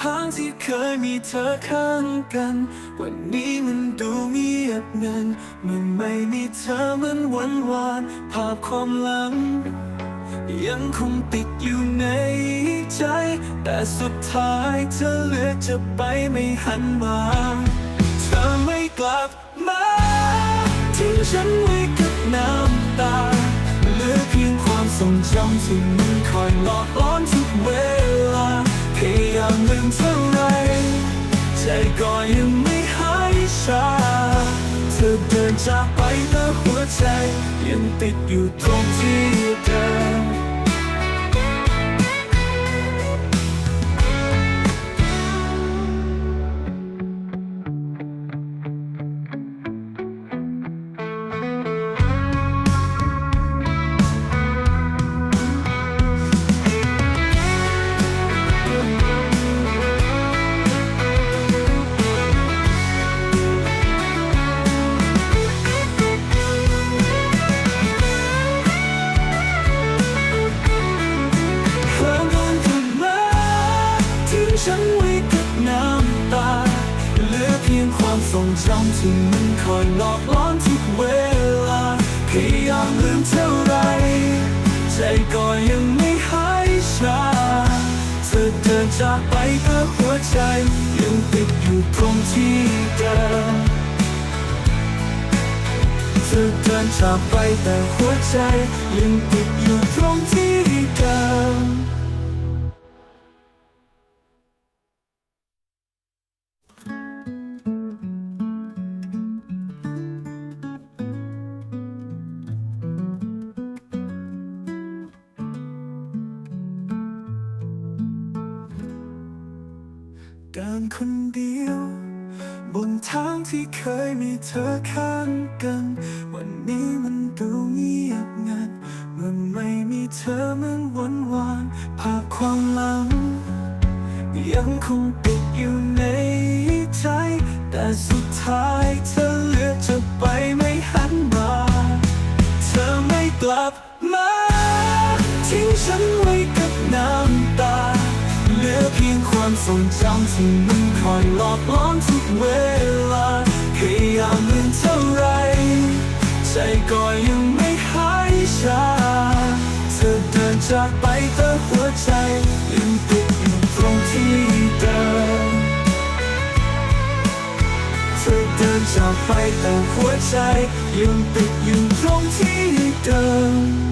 ทางที่เคยมีเธอข้างกัน วันนี้มันดูเงียบงันเมื่อไม่มีเธอมันวันวานภาพความหลัง ยังคงติดอยู่ในใจ แต่สุดท้ายเธอเลือกจะไปไม่หันมา เธอไม่กลับมาทิ้งฉันไว้กับน้ำตาเหลือเพียงความทรงจำที่มันคอยหลอกล้อนทุกเว พยายามลืมเท่าไรใจก็ยังไม่หายชา เธอเดินจากไปแต่หัวใจ ยังติดอยู่ตรงที่ จำที่มันคอยหลอกล้อนทุกเวลาพยายามลืมเท่าไร ใจก็ยังไม่หายชา เธอเดินจากไปแต่หัวใจ ยังติดอยู่ตรงที่เดิมเธอเดินจากไปแต่หัวใจ ยังติดอยู่ตรงที่เดิม เดินคนเดียว บนทางที่เคยมีเธอข้างกัน วันนี้มันดูเงียบงันเมื่อไม่มีเธอมันวันวานภาพความหลัง ยังคงติดอยู่ในใจ แต่สุดท้ายเธอเลือกจะไปไม่หันมา เธอไม่กลับมาทิ้งฉันไว้ ความทรงจำที่มันคอยหลอกล้อนทุกเวลาพยายามลืมเท่าไร ใจก็ยังไม่หายชา เธอเดินจากไปแต่หัวใจยังติดอยู่ตรงที่เดิมเธอเดินจากไปแต่หัวใจยังติดอยู่ตรงที่เดิม